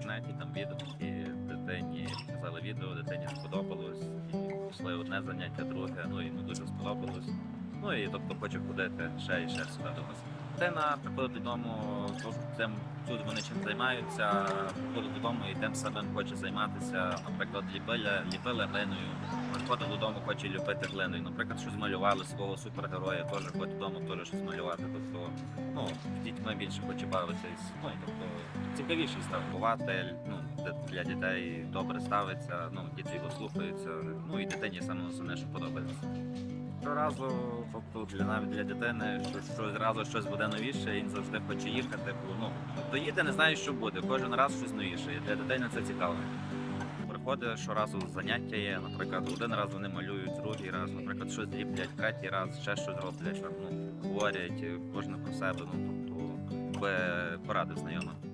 інтернеті там відео, і дитині показали відео, дитині сподобалось. І пішли одне заняття, друге, ну не дуже сподобалось. Ну і тобто хоче ходити ще і ще сюди до нас. Дитина приходить додому, тим тут вони чим займаються, приходить додому і тим самим хоче займатися. Наприклад, ліпили, ліпили глиною. Приходить додому, хоче ліпити глиною. Наприклад, щось малювали свого супергероя, теж ходить додому, теж щось малювати. Тобто, ну, з більше хоче бавитись. Ну тобто цікавіший став вихователь, ну, для дітей добре ставиться, ну, діти його слухаються, ну і дитині саме основне, що подобається. Щоразу, тобто для навіть для дитини, що, що зразу щось буде новіше, він завжди хоче їхати. Бо ну доїде, не знає, що буде. Кожен раз щось новіше. Для дитини це цікаво. Приходить щоразу заняття є. Наприклад, один раз вони малюють, другий раз, наприклад, щось ліплять, третій раз ще щось роблять, ну, говорять, кожен про себе. Ну би порадив знайомим.